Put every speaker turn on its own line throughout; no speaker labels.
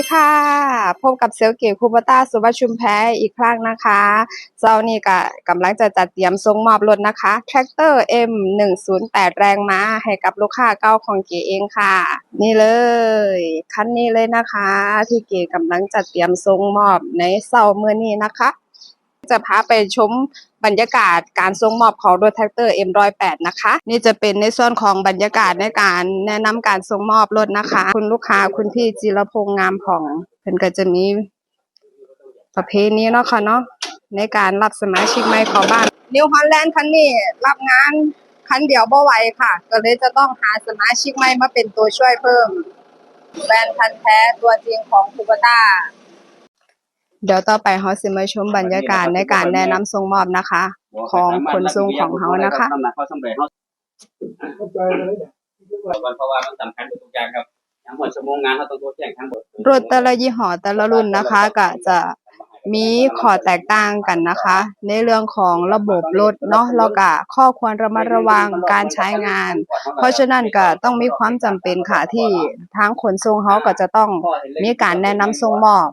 สวัสดีค่ะพบกับเซลเก๋คูปต้าสุวัชุมแพอีกครั้งนะคะเจ้านี่ก็กำลังจะจัดเตรียมส่งมอบรถนะคะแทรกเตอร์ M 1 0 8 แรงม้าให้กับลูกค้าเก้าของเก๋เองค่ะ นี่เลยคันนี้เลยนะคะ ที่เก๋กำลังจัดเตรียมส่งมอบในเสาร์มื้อนี้นะคะ จะพาไปชมบรรยากาศการส่งมอบของรถแท็กเตอร์ M108 นะคะ นี่จะเป็นในส่วนของบรรยากาศในการแนะนำการส่งมอบรถนะคะ คุณลูกค้าคุณพี่จิรพงษ์งามผ่องเพิ่นก็จะมีประเพณีเนาะค่ะเนาะในการรับสมาชิกใหม่ข้าบ้านนิวฮอลแลนด์คันนี้รับงานคันเดียวบ่ไหวค่ะ ก็เลยจะต้องหาสมาชิกใหม่มาเป็นตัวช่วยเพิ่มแบรนด์พันแท้ตัวจริงของคูปต้า เดี๋ยวต่อไปเฮาสิมาชมบรรยากาศในการแนะนำส่งมอบนะคะ ของขนส่งของเฮานะคะ
น้ำหนักเขาสำเร็จเขาวันเพราะว่ามันสำคัญทุกอย่างครับอย่างหมดชั่วโมงงานเขาต้องตัวแจ้งทั้งหมด
รถแต่ละยี่ห้อแต่ละรุ่นนะคะก็จะมีข้อแตกต่างกันนะคะ ในเรื่องของระบบรถเนาะแล้วก็ข้อควรระมัดระวังการใช้งาน เพราะฉะนั้นก็ต้องมีความจำเป็นค่ะที่ทางขนส่งเขาก็จะต้องมีการแนะนำส่งมอบ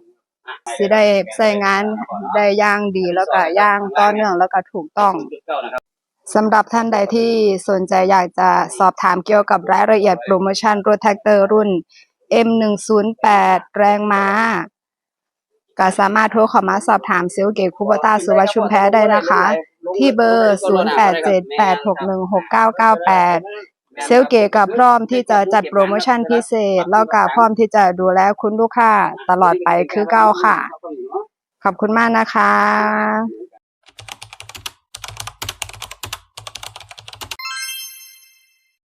สิได้ใช้งานได้ย่างดีแล้วก็ย่างต่อเนื่องแล้วก็ถูกต้องสำหรับท่านใดที่สนใจอยากจะสอบถามเกี่ยวกับรายละเอียดโปรโมชั่นรถแท็กเตอร์รุ่น M108 แรงม้าก็สามารถโทรเข้ามาสอบถามเซลลเกตคูปตาสุวัชุมแพได้นะคะ ที่เบอร์ 0878616998 เซลเกกับพร้อมที่จะจัดโปรโมชั่นพิเศษ แล้วก็พร้อมที่จะดูแลคุณลูกค้าตลอดไปคือเก้าค่ะ ขอบคุณมากนะคะ